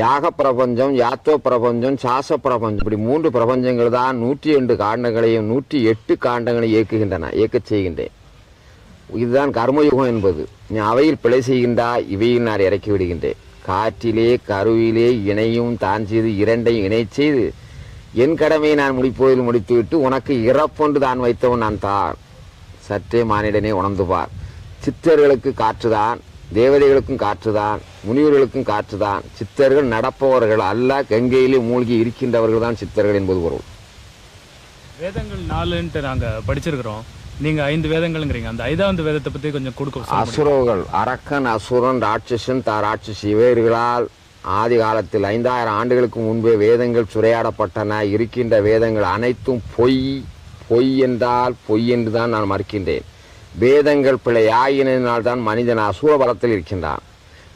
யாக பிரபஞ்சம் யாத்தோ பிரபஞ்சம் சாச பிரபஞ்சம் இப்படி மூன்று பிரபஞ்சங்கள் தான் நூற்றி ரெண்டு காண்டங்களையும் நூற்றி எட்டு காண்டங்களையும் இயக்குகின்றன இயக்கச் செய்கின்றேன். இதுதான் கர்மயுகம் என்பது. நீ அவையில் பிழை செய்கின்றா இவையில் நான் இறக்கி விடுகின்றேன். காற்றிலே கருவிலே இணையும் தான் செய்து இரண்டையும் இணை செய்து என் கடமையை நான் முடிப்போதில் முடித்துவிட்டு உனக்கு இறப்பொன்று தான் வைத்தவன் நான் தான். சற்றே மானிடனே உணர்ந்துவார் சித்தர்களுக்கு சித்தர்களுக்கு காற்றுதான் தேவதைகளுக்கும் காற்றுதான் முனிவர்களுக்கும் காற்றுதான் சித்தர்கள் நடப்பவர்கள் அல்ல கங்கையிலே மூழ்கி இருக்கின்றவர்கள் தான் சித்தர்கள் என்பது பொருள். வேதங்கள் நாலுன்ட்டு நாங்க படிச்சிருக்கிறோம். நீங்க ஐந்து வேதங்கள்ங்கிறீங்க. அந்த ஐந்தாவது வேதத்தை பத்தி கொஞ்சம் கொடுக்க? அசுரர்கள் அரக்கன் அசுரன் ராட்சசன் தா ராட்சசி இவர்களால் ஆதி காலத்தில் ஐந்தாயிரம் ஆண்டுகளுக்கு முன்பே வேதங்கள் சுரையாடப்பட்டன. இருக்கின்ற வேதங்கள் அனைத்தும் பொய் பொய் என்றால் பொய் என்று தான் நான் மறுக்கின்றேன். வேதங்கள் பிழையாயினால் தான் மனிதன் அசுர பலத்தில் இருக்கின்றான்.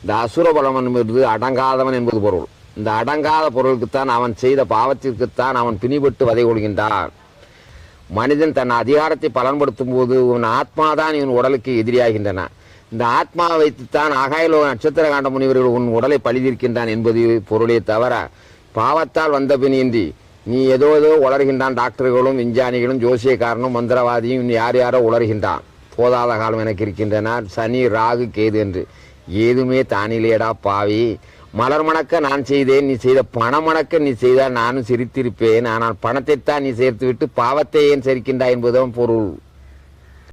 இந்த அசுர பலம் என்பது அடங்காதவன் என்பது பொருள். இந்த அடங்காத பொருளுக்குத்தான் அவன் செய்த பாவத்திற்குத்தான் அவன் பிணிபட்டு வதை கொள்கின்றான். மனிதன் தன் அதிகாரத்தை பலன்படுத்தும் போது உன் ஆத்மாதான் இவன் உடலுக்கு எதிரியாகின்றன. இந்த ஆத்மாவை வைத்துத்தான் ஆகாயிலோ நட்சத்திர காண்ட முனிவர்கள் உன் உடலை பழிதிருக்கின்றான் என்பது பொருளே தவிர பாவத்தால் வந்த பிணியின்றி நீ ஏதோ ஏதோ உளர்கின்றான் டாக்டர்களும் விஞ்ஞானிகளும் ஜோசியக்காரனும் மந்திரவாதியும் யார் யாரோ உளர்கின்றான் போதாத காலம் எனக்கு இருக்கின்றனர் சனி ராகு கேது என்று. ஏதுமே தானிலேடா பாவி. மலர் மணக்க நான் செய்தேன் நீ செய்த பணம் மணக்க நீ செய்தால் நானும் சிரித்திருப்பேன். ஆனால் பணத்தைத்தான் நீ சேர்த்துவிட்டு பாவத்தை ஏன் சரிக்கின்றாய் என்பதுதான் பொருள்.